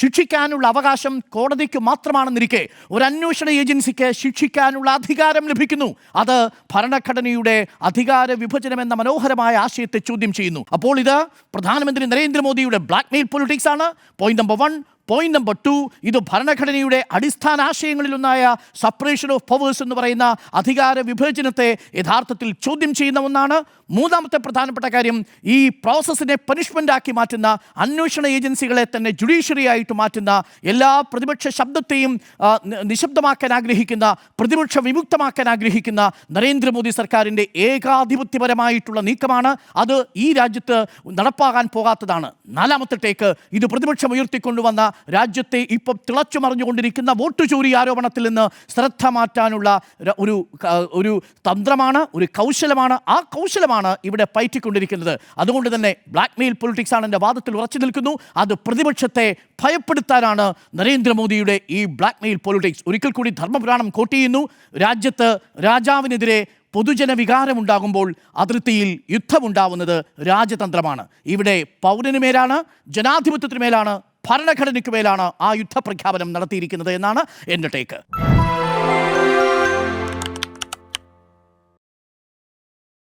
ശിക്ഷിക്കാനുള്ള അവകാശം കോടതിക്ക് മാത്രമാണെന്നിരിക്കെ ഒരു അന്വേഷണ ഏജൻസിക്ക് ശിക്ഷിക്കാനുള്ള അധികാരം ലഭിക്കുന്നു. അത് ഭരണഘടനയുടെ അധികാര വിഭജനം എന്ന മനോഹരമായ ആശയത്തെ ചോദ്യം ചെയ്യുന്നു. അപ്പോൾ ഇത് പ്രധാനമന്ത്രി നരേന്ദ്രമോദിയുടെ ബ്ലാക്ക് മെയിൽ പൊളിറ്റിക്സ് ആണ്. Point number one point number two ഇത് ഭരണഘടനയുടെ അടിസ്ഥാന ആശയങ്ങളിലൊന്നായ സപ്പറേഷൻ ഓഫ് പവേഴ്സ് എന്ന് പറയുന്ന അധികാര വിഭജനത്തെ യഥാർത്ഥത്തിൽ ചോദ്യം ചെയ്യുന്ന ഒന്നാണ്. മൂന്നാമത്തെ പ്രധാനപ്പെട്ട കാര്യം ഈ പ്രോസസ്സിനെ പനിഷ്മെന്റ് ആക്കി മാറ്റുന്ന അന്വേഷണ ഏജൻസികളെ തന്നെ ജുഡീഷ്യറി ആയിട്ട് മാറ്റുന്ന എല്ലാ പ്രതിപക്ഷ ശബ്ദത്തെയും നിശബ്ദമാക്കാൻ ആഗ്രഹിക്കുന്ന പ്രതിപക്ഷ വിമുക്തമാക്കാൻ ആഗ്രഹിക്കുന്ന നരേന്ദ്രമോദി സർക്കാരിന്റെ ഏകാധിപത്യപരമായിട്ടുള്ള നീക്കമാണ്. അത് ഈ രാജ്യത്ത് നടപ്പാകാൻ പോകാത്തതാണ്. നാലാമത്തെ ടേക്ക് ഇത് പ്രതിപക്ഷം ഉയർത്തിക്കൊണ്ടുവന്ന രാജ്യത്തെ ഇപ്പം തിളച്ചു മറിഞ്ഞുകൊണ്ടിരിക്കുന്ന വോട്ട് ചോരി ആരോപണത്തിൽ നിന്ന് ശ്രദ്ധ മാറ്റാനുള്ള ഒരു ഒരു തന്ത്രമാണ് ഒരു കൗശലമാണ്. ആ കൗശലമാണ് ഇവിടെ പയറ്റിക്കൊണ്ടിരിക്കുന്നത്. അതുകൊണ്ട് തന്നെ ബ്ലാക്ക് മെയിൽ പൊളിറ്റിക്സ് ആണ് എന്റെ വാദത്തിൽ ഉറച്ചു നിൽക്കുന്നു. അത് പ്രതിപക്ഷത്തെ ഭയപ്പെടുത്താനാണ് നരേന്ദ്രമോദിയുടെ ഈ ബ്ലാക്ക് മെയിൽ പൊളിറ്റിക്സ് ഒരിക്കൽ കൂടി ധർമ്മപുരാണം കോട്ട് ചെയ്യുന്നു. രാജ്യത്ത് രാജാവിനെതിരെ പൊതുജന വികാരമുണ്ടാകുമ്പോൾ അതിർത്തിയിൽ യുദ്ധമുണ്ടാവുന്നത് രാജതന്ത്രമാണ്. ഇവിടെ പൗരന് മേലാണ് ജനാധിപത്യത്തിന് മേലാണ് ഭരണഘടനയ്ക്ക് മേലാണ് ആ യുദ്ധപ്രഖ്യാപനം നടത്തിയിരിക്കുന്നത് എന്നാണ് എന്റെ ടേക്ക്.